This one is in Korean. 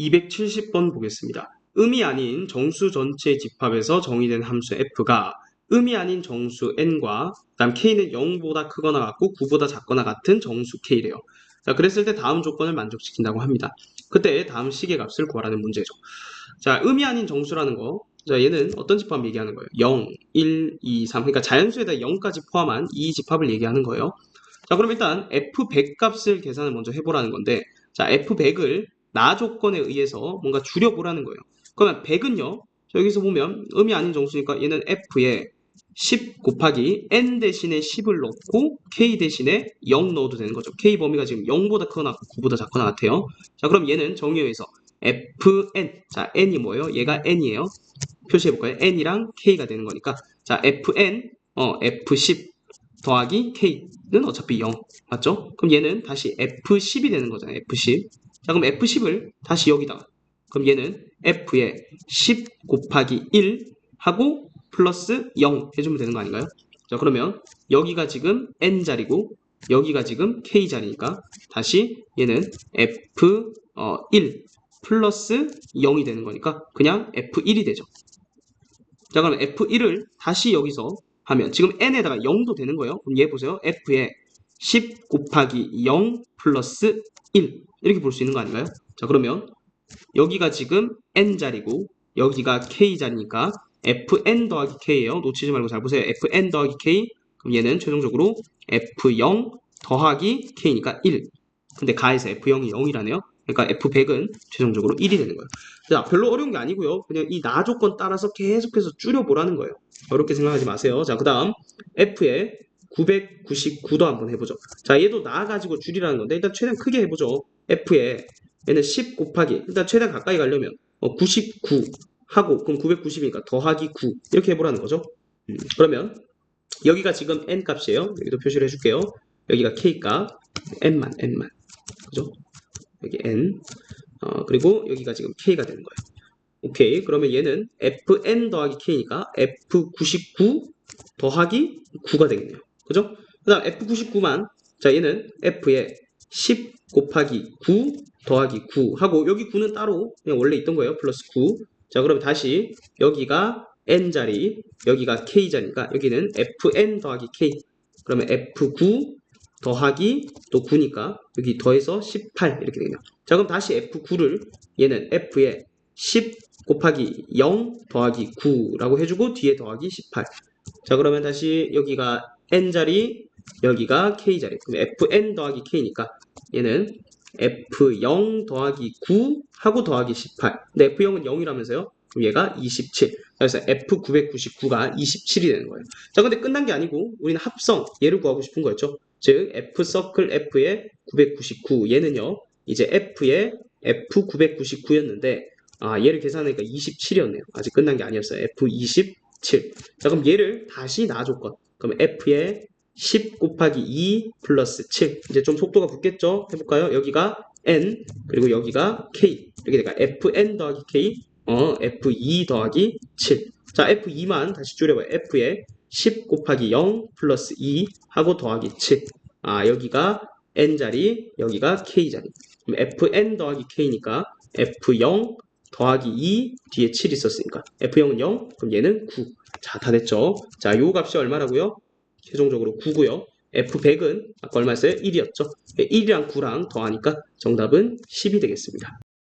270번 보겠습니다. 음이 아닌 정수 전체 집합에서 정의된 함수 f가 음이 아닌 정수 n과 그다음 k는 0보다 크거나 같고 9보다 작거나 같은 정수 k래요. 자, 그랬을 때 다음 조건을 만족시킨다고 합니다. 그때 다음 식의 값을 구하라는 문제죠. 자, 음이 아닌 정수라는 거. 자, 얘는 어떤 집합 얘기하는 거예요? 0, 1, 2, 3. 그러니까 자연수에다 0까지 포함한 이 집합을 얘기하는 거예요. 자, 그럼 일단 f100 값을 계산을 먼저 해보라는 건데, 자, f100을 나 조건에 의해서 뭔가 줄여보라는 거예요. 그러면 100은요, 여기서 보면 음이 아닌 정수니까 얘는 f에 10 곱하기 n 대신에 10을 넣고 k 대신에 0 넣어도 되는 거죠. k 범위가 지금 0보다 크거나 9보다 작거나 같아요. 자, 그럼 얘는 정의에서 fn, 자, n이 뭐예요? 얘가 n이에요. 표시해볼까요? n이랑 k가 되는 거니까. 자, fn, 어, f10 더하기 k는 어차피 0. 맞죠? 그럼 얘는 다시 f10이 되는 거잖아요. f10. 자, 그럼 f10을 다시 여기다가. 그럼 얘는 f에 10 곱하기 1 하고 플러스 0 해주면 되는 거 아닌가요? 자, 그러면 여기가 지금 n자리고 여기가 지금 k자리니까 다시 얘는 f1 플러스 0이 되는 거니까 그냥 f1이 되죠. 자, 그럼 f1을 다시 여기서 하면 지금 n에다가 0도 되는 거예요. 그럼 얘 보세요. f에 10 곱하기 0 플러스 1 이렇게 볼 수 있는 거 아닌가요? 자, 그러면 여기가 지금 n자리고 여기가 k자리니까 fn 더하기 k예요. 놓치지 말고 잘 보세요. fn 더하기 k 그럼 얘는 최종적으로 f0 더하기 k니까 1 근데 가에서 f0이 0이라네요. 그러니까 f100은 최종적으로 1이 되는 거예요. 자, 별로 어려운 게 아니고요. 그냥 이 나 조건 따라서 계속해서 줄여보라는 거예요. 어렵게 생각하지 마세요. 자, 그 다음 f에 999도 한번 해보죠. 자, 얘도 나 가지고 줄이라는 건데 일단 최대한 크게 해보죠. F에 얘는 10 곱하기 일단 최대한 가까이 가려면 어, 99 하고 그럼 990이니까 더하기 9 이렇게 해보라는 거죠. 음, 그러면 여기가 지금 n 값이에요. 여기도 표시를 해줄게요. 여기가 k 값 n만 n만 그죠? 여기 n 어, 그리고 여기가 지금 k가 되는 거예요. 오케이 그러면 얘는 fn 더하기 k니까 f99 더하기 9가 되겠네요. 그죠? 그 다음 f99만 자 얘는 f에 10 곱하기 9 더하기 9 하고 여기 9는 따로 그냥 원래 있던 거예요. 플러스 9. 자 그럼 다시 여기가 n자리 여기가 k자리니까 여기는 fn 더하기 k 그러면 f9 더하기 또 9니까 여기 더해서 18 이렇게 되겠네요. 자 그럼 다시 f9를 얘는 f에 10 곱하기 0 더하기 9라고 해주고 뒤에 더하기 18. 자 그러면 다시 여기가 n자리 여기가 k자리. 그럼 fn 더하기 k니까 얘는 f0 더하기 9 하고 더하기 18 근데 f0은 0이라면서요? 그럼 얘가 27 그래서 f999가 27이 되는 거예요. 자 근데 끝난 게 아니고 우리는 합성 얘를 구하고 싶은 거였죠. 즉 f 서클 f의 999 얘는요 이제 f의 f999였는데 아 얘를 계산하니까 27이었네요. 아직 끝난 게 아니었어요. F27 자 그럼 얘를 다시 놔줬건. 그럼 f의 10 곱하기 2 플러스 7 이제 좀 속도가 붙겠죠? 해볼까요? 여기가 n 그리고 여기가 k. 이렇게 되니까 fn 더하기 k 어 f2 더하기 7자 f2만 다시 줄여봐요. f에 10 곱하기 0 플러스 2 하고 더하기 7아 여기가 n자리 여기가 k자리. 그럼 fn 더하기 k니까 f0 더하기 2 뒤에 7 있었으니까. f0은 0 그럼 얘는 9자 다 됐죠? 자 요 값이 얼마라고요 최종적으로 9고요. F100은 아까 얼마였어요? 1이었죠. 1이랑 9랑 더하니까 정답은 10이 되겠습니다.